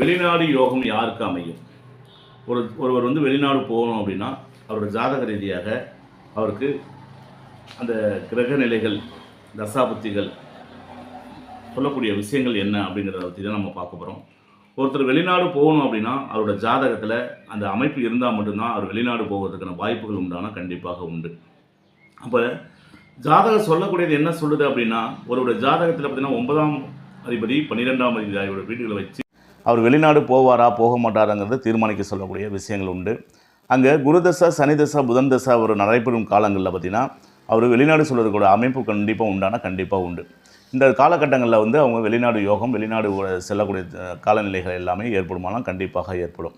வெளிநாடு யோகம் யாருக்கு அமையும்? ஒரு ஒருவர் வந்து வெளிநாடு போகணும் அப்படின்னா அவரோட ஜாதக ரீதியாக அவருக்கு அந்த கிரக நிலைகள் தசாபுத்திகள் சொல்லக்கூடிய விஷயங்கள் என்ன அப்படிங்கிறத பற்றி தான் நம்ம பார்க்க போகிறோம் ஒருத்தர் வெளிநாடு போகணும் அப்படின்னா அவரோட ஜாதகத்தில் அந்த அமைப்பு இருந்தால் மட்டும்தான் அவர் வெளிநாடு போகிறதுக்கான வாய்ப்புகள் உண்டான கண்டிப்பாக உண்டு. அப்போ ஜாதகம் சொல்லக்கூடியது என்ன சொல்லுது அப்படின்னா ஒருவருடைய ஜாதகத்தில் பார்த்தீங்கன்னா ஒன்பதாம் அதிபதி பன்னிரெண்டாம் அதிபதி ஆகியோட வீடுகளை வச்சு அவர் வெளிநாடு போவாரா போக மாட்டாராங்கிறத தீர்மானிக்க சொல்லக்கூடிய விஷயங்கள் உண்டு. அங்கே குருதசா சனிதசா புதன் தசா ஒரு நடைபெறும் காலங்களில் பார்த்தீங்கன்னா அவர் வெளிநாடு சொல்வதற்கூட அமைப்பு கண்டிப்பாக உண்டானா கண்டிப்பாக உண்டு. இந்த காலகட்டங்களில் வந்து அவங்க வெளிநாடு யோகம் வெளிநாடு செல்லக்கூடிய காலநிலைகள் எல்லாமே ஏற்படுமானால் கண்டிப்பாக ஏற்படும்.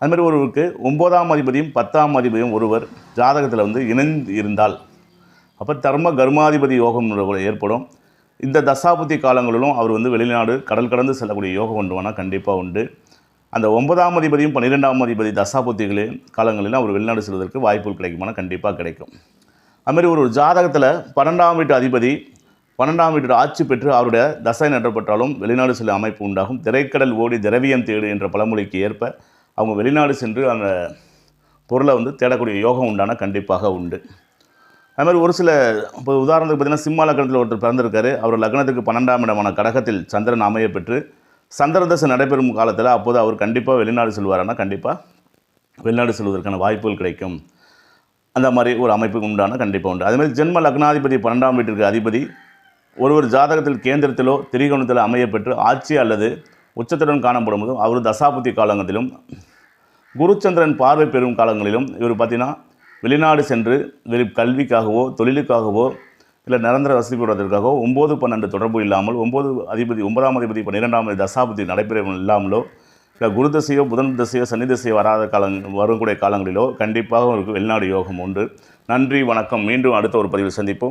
அது மாதிரி ஒருவருக்கு ஒன்பதாம் அதிபதியும் பத்தாம் அதிபதியும் ஒருவர் ஜாதகத்தில் வந்து இணைந்து இருந்தால் அப்போ தர்ம கர்மாதிபதி யோகம் கூட ஏற்படும். இந்த தசாபதி காலங்களிலும் அவர் வந்து வெளிநாடு கடல் கடந்து செல்லக்கூடிய யோகம் கொண்டு வேணால் கண்டிப்பாக உண்டு. அந்த ஒன்பதாம் அதிபதியும் பன்னிரெண்டாம் அதிபதி தசாபுத்திகளே காலங்களிலும் அவர் வெளிநாடு செல்வதற்கு வாய்ப்புகள் கிடைக்குமானா கண்டிப்பாக கிடைக்கும். அதுமாரி ஒரு ஜாதகத்தில் பன்னெண்டாம் வீட்டு அதிபதி பன்னெண்டாம் வீட்டு ஆட்சி பெற்று அவருடைய தசை நட்டப்பட்டாலும் வெளிநாடு செல்லும் அமைப்பு உண்டாகும். திரைக்கடல் ஓடி திரவியம் தேடு என்ற பழமொழிக்கு ஏற்ப அவங்க வெளிநாடு சென்று அந்த பொருளை வந்து தேடக்கூடிய யோகம் உண்டான கண்டிப்பாக உண்டு. அது மாதிரி ஒரு சில இப்போ உதாரணத்துக்கு பார்த்தீங்கன்னா சிம்ம லக்னத்தில் ஒருத்தர் பிறந்திருக்காரு. அவர் லக்னத்துக்கு பன்னெண்டாம் இடமான கடகத்தில் சந்திரன் அமைய பெற்று சந்திரதசை நடைபெறும் காலத்தில் அப்போது அவர் கண்டிப்பாக வெளிநாடு செல்வாரானா கண்டிப்பாக வெளிநாடு செல்வதற்கான வாய்ப்புகள் கிடைக்கும். அந்த மாதிரி ஒரு அமைப்புக்கு உண்டான கண்டிப்பாக உண்டு. அதுமாதிரி ஜென்ம லக்னாதிபதி பன்னெண்டாம் வீட்டிற்கு அதிபதி ஒருவர் ஜாதகத்தில் கேந்திரத்திலோ திரிகோணத்தில் அமைய பெற்று ஆட்சி அல்லது உச்சத்துடன் காணப்படும் போதும் அவர் தசாபுத்தி காலங்களிலும் குருச்சந்திரன் பார்வை பெறும் காலங்களிலும் இவர் பார்த்தீங்கன்னா வெளிநாடு சென்று வெளி கல்விக்காகவோ தொழிலுக்காகவோ இல்லை நிரந்தர வசதி பெறுவதற்காகவோ ஒம்பது பன்னெண்டு தொடர்பு இல்லாமல் ஒம்பது அதிபதி ஒன்பதாம் அதிபதி பன்னிரெண்டாம் தசாபதி நடைபெறும் இல்லாமலோ இல்லை குரு தசையோ புதன் தசையோ சனி தசையோ வராத காலங் வரக்கூடிய காலங்களிலோ கண்டிப்பாக ஒரு வெளிநாடு யோகம் உண்டு. நன்றி வணக்கம். மீண்டும் அடுத்த ஒரு பதிவில் சந்திப்போம்.